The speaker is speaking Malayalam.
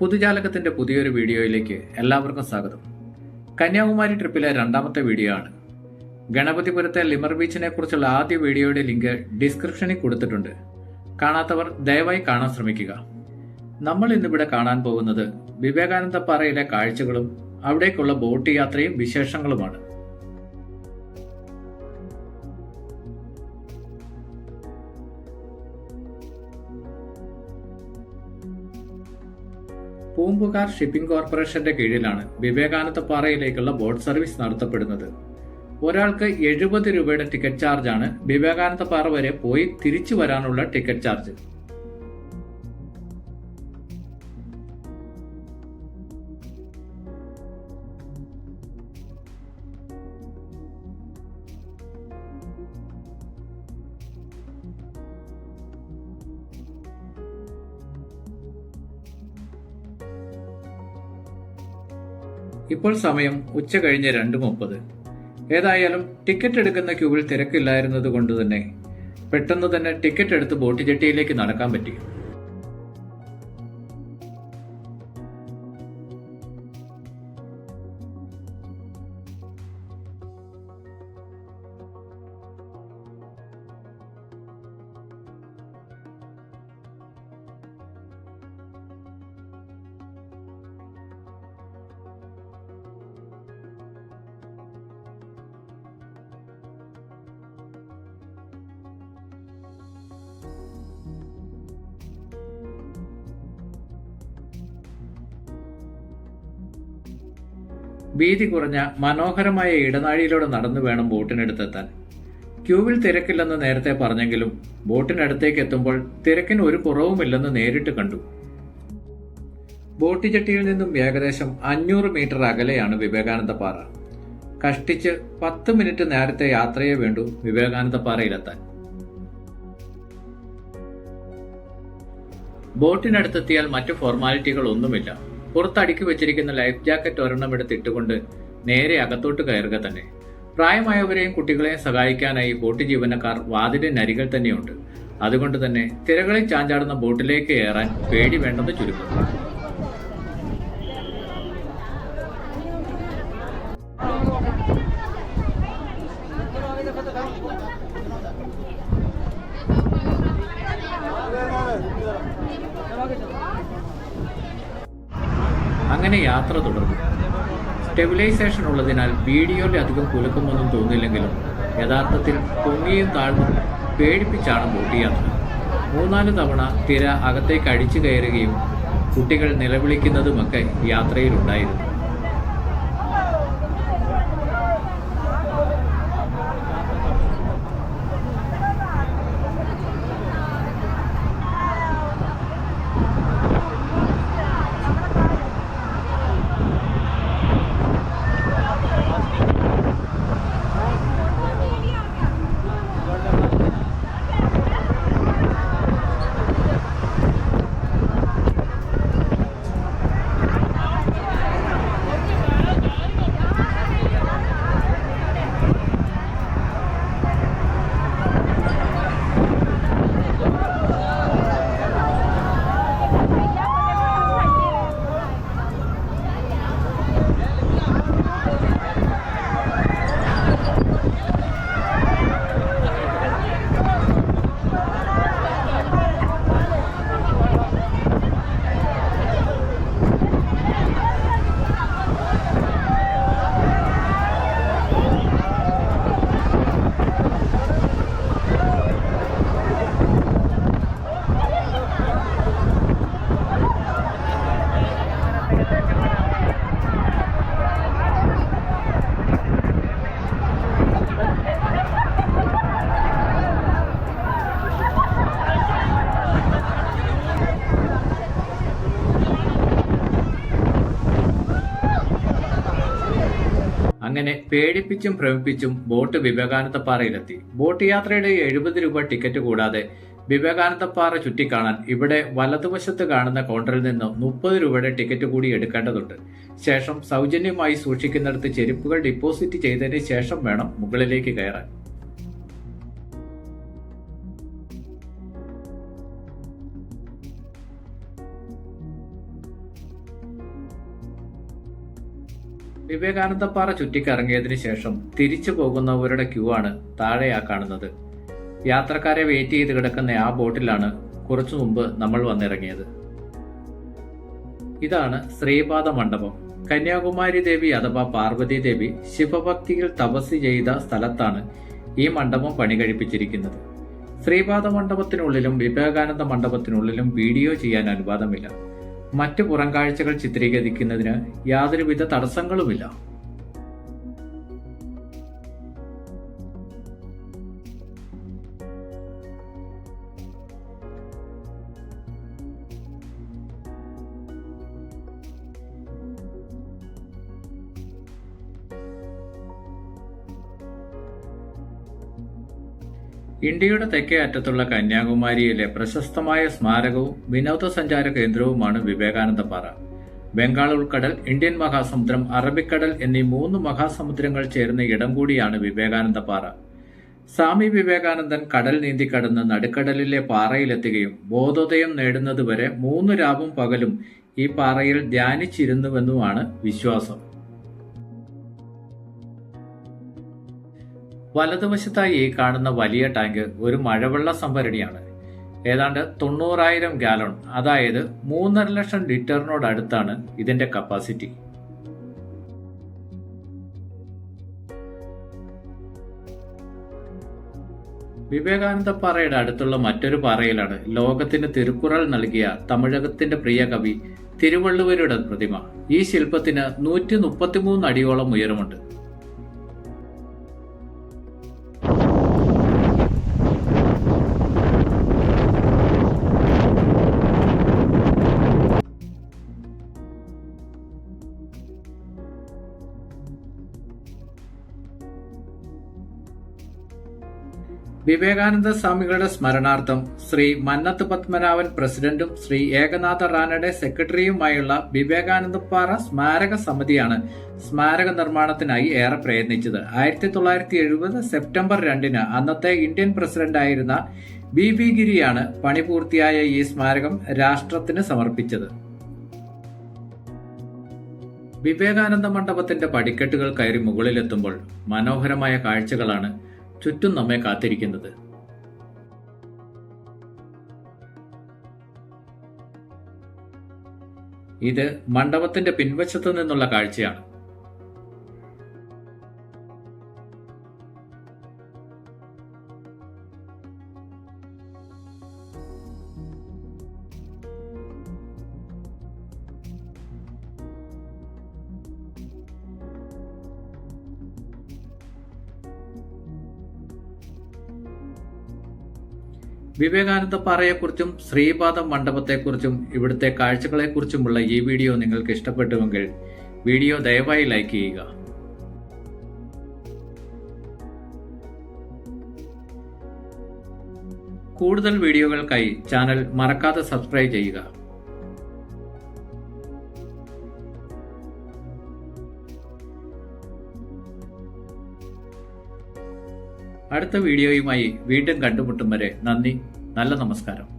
പുതുജാലകത്തിന്റെ പുതിയൊരു വീഡിയോയിലേക്ക് എല്ലാവർക്കും സ്വാഗതം. കന്യാകുമാരി ട്രിപ്പിലെ രണ്ടാമത്തെ വീഡിയോ ആണ്. ഗണപതിപുരത്തെ ലിമർ ബീച്ചിനെ കുറിച്ചുള്ള ആദ്യ വീഡിയോയുടെ ലിങ്ക് ഡിസ്ക്രിപ്ഷനിൽ കൊടുത്തിട്ടുണ്ട്. കാണാത്തവർ ദയവായി കാണാൻ ശ്രമിക്കുക. നമ്മൾ ഇന്നിവിടെ കാണാൻ പോകുന്നത് വിവേകാനന്ദ പാറയിലെ കാഴ്ചകളും അവിടേക്കുള്ള ബോട്ട് യാത്രയും വിശേഷങ്ങളുമാണ്. പൂമ്പുകാർ ഷിപ്പിംഗ് കോർപ്പറേഷന്റെ കീഴിലാണ് വിവേകാനന്ദ പാറയിലേക്കുള്ള ബോട്ട് സർവീസ് നടത്തപ്പെടുന്നത്. ഒരാൾക്ക് എഴുപത് രൂപയുടെ ടിക്കറ്റ് ചാർജാണ് വിവേകാനന്ദ പാറ വരെ പോയി തിരിച്ചു വരാനുള്ള ടിക്കറ്റ് ചാർജ്. ഇപ്പോൾ സമയം ഉച്ച കഴിഞ്ഞ് രണ്ട് മുപ്പത്. ഏതായാലും ടിക്കറ്റ് എടുക്കുന്ന ക്യൂവിൽ തിരക്കില്ലായിരുന്നത് കൊണ്ട് തന്നെ പെട്ടെന്ന് തന്നെ ടിക്കറ്റ് എടുത്ത് ബോട്ട് ജെട്ടിയിലേക്ക് നടക്കാൻ പറ്റി. വീതി കുറഞ്ഞ മനോഹരമായ ഇടനാഴിയിലൂടെ നടന്നു വേണം ബോട്ടിനടുത്തെത്താൻ. ക്യൂവിൽ തിരക്കില്ലെന്ന് നേരത്തെ പറഞ്ഞെങ്കിലും ബോട്ടിനടുത്തേക്ക് എത്തുമ്പോൾ തിരക്കിന് ഒരു കുറവുമില്ലെന്ന് നേരിട്ട് കണ്ടു. ബോട്ട് ജെട്ടിയിൽ നിന്നും ഏകദേശം അഞ്ഞൂറ് മീറ്റർ അകലെയാണ് വിവേകാനന്ദ പാറ കഷ്ടിച്ച് പത്ത് മിനിറ്റ് നേരത്തെ യാത്രയെ വേണ്ടു വിവേകാനന്ദ പാറയിലെത്താൻ ബോട്ടിനടുത്തെത്തിയാൽ മറ്റു ഫോർമാലിറ്റികൾ ഒന്നുമില്ല പുറത്തടുക്കി വെച്ചിരിക്കുന്ന ലൈഫ് ജാക്കറ്റ് ഒരെണ്ണം എടുത്തിട്ടുകൊണ്ട് നേരെ അകത്തോട്ട് കയറുക തന്നെ. പ്രായമായവരെയും കുട്ടികളെയും സഹായിക്കാനായി ബോട്ട് ജീവനക്കാർ വാതിലിനരികൾ തന്നെയുണ്ട്. അതുകൊണ്ട് തന്നെ തിരകളിൽ ചാഞ്ചാടുന്ന ബോട്ടിലേക്ക് ഏറാൻ പേടി വേണ്ടെന്ന് ചുരുക്കം. അങ്ങനെ യാത്ര തുടർന്നു. സ്റ്റെബിലൈസേഷൻ ഉള്ളതിനാൽ വീഡിയോയിൽ അധികം കുലുക്കമൊന്നും തോന്നില്ലെങ്കിലും യഥാർത്ഥത്തിൽ പൊങ്ങിയും താഴ്ന്നും പേടിപ്പിച്ചാണ് ബോട്ട് യാത്ര. മൂന്നാൽ തവണ തിര അകത്തേക്ക് അടിച്ചു കയറുകയും കുട്ടികൾ നിലവിളിക്കുന്നതുമൊക്കെ യാത്രയിലുണ്ടായിരുന്നു. അങ്ങനെ പേടിപ്പിച്ചും ഭ്രമിപ്പിച്ചും ബോട്ട് വിവേകാനന്ദപ്പാറയിലെത്തി. ബോട്ട് യാത്രയുടെ എഴുപത് രൂപ ടിക്കറ്റ് കൂടാതെ വിവേകാനന്ദപ്പാറ ചുറ്റിക്കാണാൻ ഇവിടെ വലതുവശത്ത് കാണുന്ന കൗണ്ടറിൽ നിന്ന് മുപ്പത് രൂപയുടെ ടിക്കറ്റ് കൂടി എടുക്കേണ്ടതുണ്ട്. ശേഷം സൗജന്യമായി സൂക്ഷിക്കുന്നിടത്ത് ചെരുപ്പുകൾ ഡിപ്പോസിറ്റ് ചെയ്തതിന് ശേഷം വേണം മുകളിലേക്ക് കയറാൻ. വിവേകാനന്ദപ്പാറ ചുറ്റിക്കറങ്ങിയതിന് ശേഷം തിരിച്ചു പോകുന്നവരുടെ ക്യൂ ആണ് താഴെയാ കാണുന്നത്. യാത്രക്കാരെ വെയിറ്റ് ചെയ്ത് കിടക്കുന്ന ആ ബോട്ടിലാണ് കുറച്ചു മുമ്പ് നമ്മൾ വന്നിറങ്ങിയത്. ഇതാണ് ശ്രീപാദ മണ്ഡപം. കന്യാകുമാരി ദേവി അഥവാ പാർവതി ദേവി ശിവഭക്തിയിൽ തപസ് ചെയ്ത സ്ഥലത്താണ് ഈ മണ്ഡപം പണി കഴിപ്പിച്ചിരിക്കുന്നത്. ശ്രീപാദ മണ്ഡപത്തിനുള്ളിലും വിവേകാനന്ദ മണ്ഡപത്തിനുള്ളിലും വീഡിയോ ചെയ്യാൻ അനുവാദമില്ല. മറ്റു പുറംകാഴ്ചകൾ ചിത്രീകരിക്കുന്നതിന് യാതൊരുവിധ തടസ്സങ്ങളുമില്ല. ഇന്ത്യയുടെ തെക്കേ അറ്റത്തുള്ള കന്യാകുമാരിയിലെ പ്രശസ്തമായ സ്മാരകവും വിനോദസഞ്ചാര കേന്ദ്രവുമാണ് വിവേകാനന്ദപാറ. ബംഗാൾ ഉൾക്കടൽ ഇന്ത്യൻ മഹാസമുദ്രം അറബിക്കടൽ എന്നീ മൂന്ന് മഹാസമുദ്രങ്ങൾ ചേരുന്ന ഇടം കൂടിയാണ് വിവേകാനന്ദപാറ. സ്വാമി വിവേകാനന്ദൻ കടൽ നീന്തി നീന്തിക്കടന്ന് നടുക്കടലിലെ പാറയിലെത്തുകയും ബോധോദയം നേടുന്നതുവരെ മൂന്ന് രാവും പകലും ഈ പാറയിൽ ധ്യാനിച്ചിരുന്നുവെന്നുമാണ് വിശ്വാസം. വലതുവശത്തായി കാണുന്ന വലിയ ടാങ്ക് ഒരു മഴവെള്ള സംഭരണിയാണ്. ഏതാണ്ട് തൊണ്ണൂറായിരം ഗാലൺ അതായത് മൂന്നര ലക്ഷം ലിറ്ററിനോടടുത്താണ് ഇതിന്റെ കപ്പാസിറ്റി വിവേകാനന്ദ പാറയുടെ അടുത്തുള്ള മറ്റൊരു പാറയിലാണ് ലോകത്തിന് തിരുക്കുറൾ നൽകിയ തമിഴകത്തിന്റെ പ്രിയ കവി തിരുവള്ളുവരുടെ പ്രതിമ. ഈ ശില്പത്തിന് നൂറ്റി മുപ്പത്തിമൂന്ന് അടിയോളം ഉയരമുണ്ട്. വിവേകാനന്ദ സ്വാമികളുടെ സ്മരണാർത്ഥം ശ്രീ മന്നത്ത് പത്മനാഭൻ പ്രസിഡന്റും ശ്രീ ഏകനാഥ റാനയുടെ സെക്രട്ടറിയുമായുള്ള വിവേകാനന്ദപ്പാറ സ്മാരക സമിതിയാണ് സ്മാരക നിർമ്മാണത്തിനായി ഏറെ പ്രയത്നിച്ചത്. ആയിരത്തി തൊള്ളായിരത്തി എഴുപത് സെപ്റ്റംബർ രണ്ടിന് അന്നത്തെ ഇന്ത്യൻ പ്രസിഡന്റായിരുന്ന ബി ബി ഗിരിയാണ് പണി പൂർത്തിയായ ഈ സ്മാരകം രാഷ്ട്രത്തിന് സമർപ്പിച്ചത്. വിവേകാനന്ദ മണ്ഡപത്തിന്റെ പടിക്കെട്ടുകൾ കയറി മുകളിലെത്തുമ്പോൾ മനോഹരമായ കാഴ്ചകളാണ് ചുറ്റും നമ്മെ കാത്തിരിക്കുന്നത്. ഇത് മണ്ഡപത്തിന്റെ പിൻവശത്തു നിന്നുള്ള കാഴ്ചയാണ്. വിവേകാനന്ദ പാറയെക്കുറിച്ചും ശ്രീപാദം മണ്ഡപത്തെക്കുറിച്ചും ഇവിടുത്തെ കാഴ്ചകളെക്കുറിച്ചുമുള്ള ഈ വീഡിയോ നിങ്ങൾക്ക് ഇഷ്ടപ്പെട്ടുവെങ്കിൽ വീഡിയോ ദയവായി ലൈക്ക് ചെയ്യുക. കൂടുതൽ വീഡിയോകൾക്കായി ചാനൽ മറക്കാതെ സബ്സ്ക്രൈബ് ചെയ്യുക. അടുത്ത വീഡിയോയുമായി വീണ്ടും കണ്ടുമുട്ടും വരെ നന്ദി. നല്ല നമസ്കാരം.